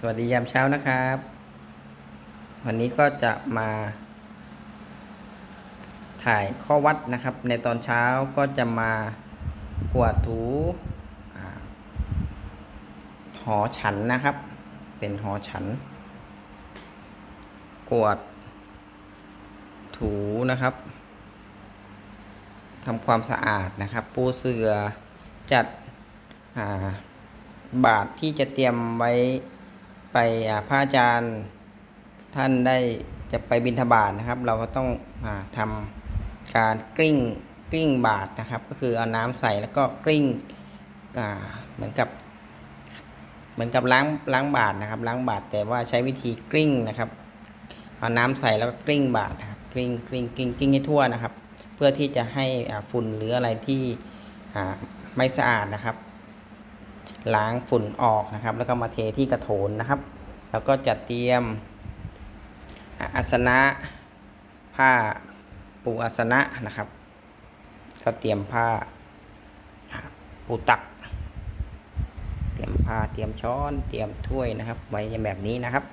สวัสดียามเช้านะครับ วันนี้ก็จะมา ถ่ายข้อวัดนะครับ ในตอนเช้าก็จะมากวาดถูหอฉันนะครับ เป็นหอฉัน กวาดถูนะครับทำความสะอาดนะครับ ปูเสือจัดาบาทที่จะเตรียมไว้ ไปพระอาจารย์ท่านได้จะไปบิณฑบาตนะครับ เราก็ต้องอาทำการกลิ้งกลิ้งบาทนะครับ ก็คือเอาน้ำใส่แล้วก็กลิ้งเหมือนกับเหมือนกับล้างล้างบาทนะครับ ล้างบาทแต่ว่าใช้วิธีกลิ้งนะครับเอาน้ำใส่แล้วก็กลิ้งบาทนะครับกลิ้งกลิ้งกลิ้งกลิ้งให้ทั่วนะครับ เพื่อที่จะให้ฝุ่นหรืออะไรที่ไม่สะอาดนะครับ ล้างฝุ่นออกนะครับ แล้วก็มาเทที่กระโถนนะครับ แล้วก็จัดเตรียมอาสนะผ้าปูอาสนะนะครับ ก็เตรียมผ้าปูตัก เตรียมผ้าเตรียมช้อนเตรียมถ้วยนะครับ ไว้แบบนี้นะครับ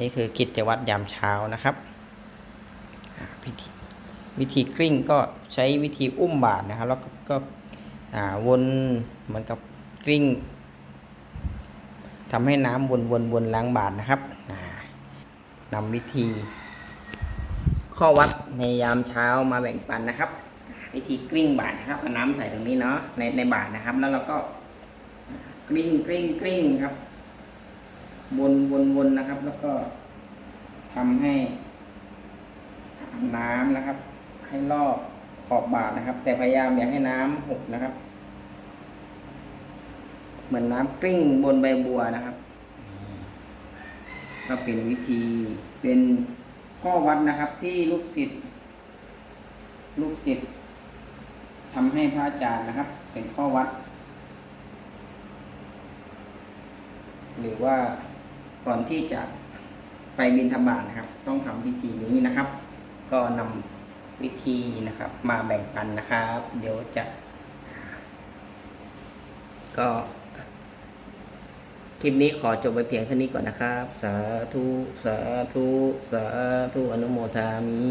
นี่คือกิจวัตรยามเช้านะครับพิธีวิธีกลิ้งก็ใช้วิธีอุ้มบาทนะครับ แล้วก็วนเหมือนกับ กลิ้งทำให้น้ำวนวนวนล้างบาทนะครับนำวิธี ข้อวัดในยามเช้ามาแบ่งปันนะครับ วิธีกลิ้งบาทนะครับเอาน้ำใส่ตรงนี้เนาะในในบาทนะครับ แล้วเราก็กลิ้งกลิ้งกลิ้งครับวนวนวนนะครับ แล้วก็ทำให้น้ำนะครับ ให้รอบขอบบาทนะครับ แต่พยายามอย่าให้น้ำหกนะครับ เหมือนน้ำกลิ้งบนใบบัวนะครับ ก็เป็นวิธีเป็นข้อวัดนะครับที่ลูกศิษย์ลูกศิษย์ทำให้พระอาจารย์นะครับ เป็นข้อวัด หรือว่าก่อนที่จะไปบินธบาตนะครับ ต้องทำพิธีนี้นะครับ ก็นำวิธีนะครับ มาแบ่งปันนะครับ เดี๋ยวจะ ก็ คลิปนี้ขอจบไปเพียงเท่านี้ก่อนนะครับ สาธุ สาธุ สาธุ อนุโมทามิ